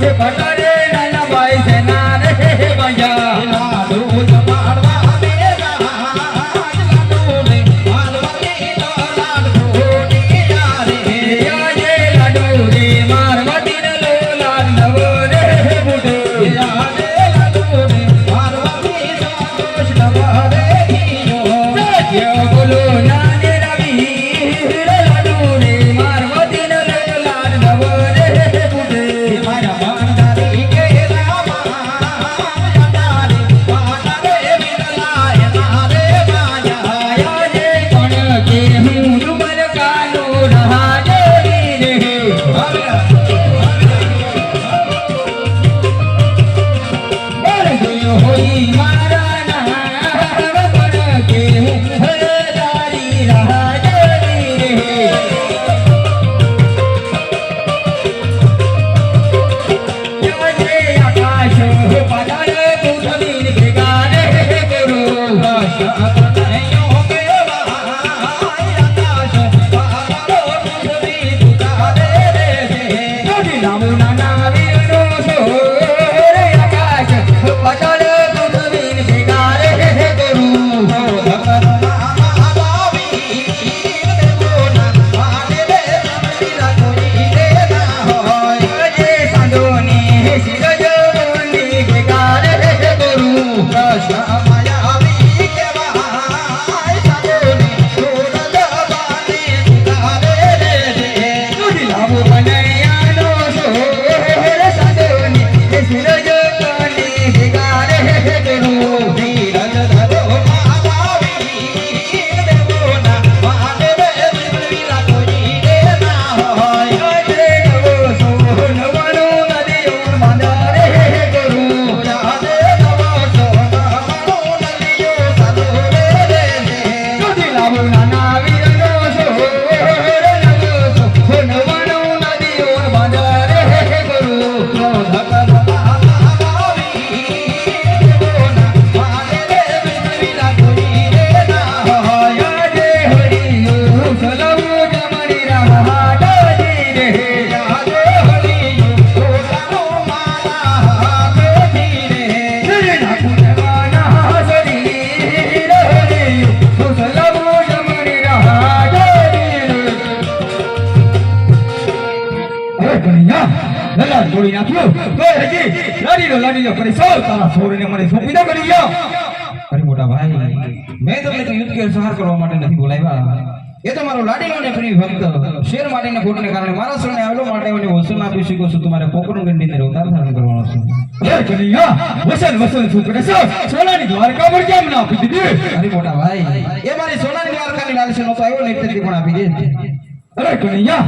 भटा નાખ્યો તો હજી લાડીનો લાડીનો કરી સૌ તારા સોરને મને સોંપી દો કરી ગયો અરે મોટા ભાઈ, મેં તમને તો યુદ્ધ કે સહાર કરવા માટે નથી બોલાવ્યા. એ તો મારો લાડીલો ને પ્રિય ભક્ત. શેર માટેને ખોટને કારણે મારા શરણે આવેલો માટે મને વસન આપી શકો છું. તમારે પોકરણ ગંડી અંદર અવતાર ધારણ કરવાનો છે. વસન વસન, શું કરે સોનાની દ્વારકા પર કેમ ના આપી દીધી? અરે મોટા ભાઈ, એ મારી સોનાની દ્વારકાની લાલસી નહોતો આવ્યો ને તેથી પણ આપી દે. અરે કનૈયા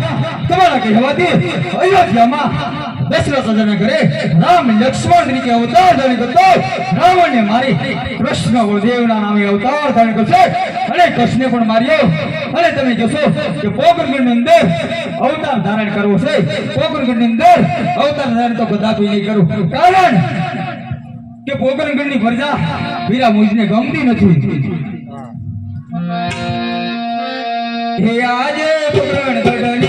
તમારા કહેવાથી અયોધ્યામાં દશરથ રાજાના ઘરે રામ લક્ષ્મણ તરીકે અવતાર ધારણ કરતો રાવણને મારી કૃષ્ણ બળદેવના નામે અવતાર ધારણ કરશે. અને કૃષ્ણને પણ માર્યો અને તમે કહેશો કે પોકરગઢની અંદર અવતાર ધારણ કરવો છે. પોકરગઢની અંદર અવતાર ધારણ તો કદાપી નહીં કરું. કારણ કે પોકરગઢની પ્રજા વીરા મુજને ગમતી નથી. હે. આજે પુરાણ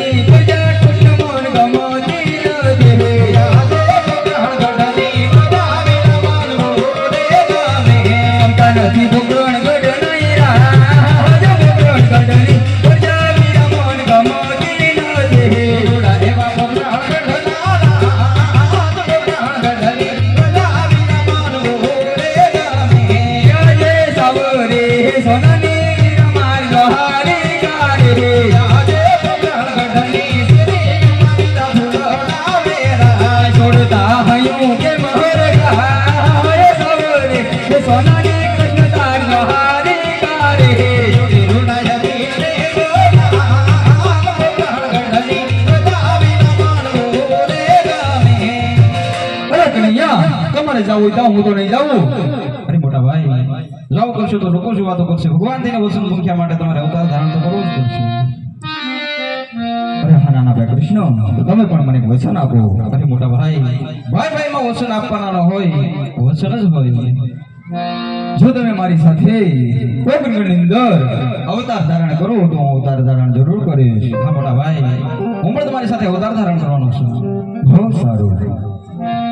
તમારે જાવું હોય જાઓ હું તો નહીં જાઉં. અરે મોટા ભાઈ, લવ કરશો તો લોકો શું વાતો કરશે? ભગવાન તેને વસંત મુખ્યા માટે તમારે અવતાર ધારણ તો કરવું જ પડશે. તમે પણ મને વચન આપવાના હોય જ તમે મારી સાથે કોકરગઢની અંદર અવતાર ધારણ કરો, તો હું અવતાર ધારણ જરૂર કરીશ. હા ભાઈ, હું તમારી સાથે અવતાર ધારણ કરવાનો છું. બહુ સારું.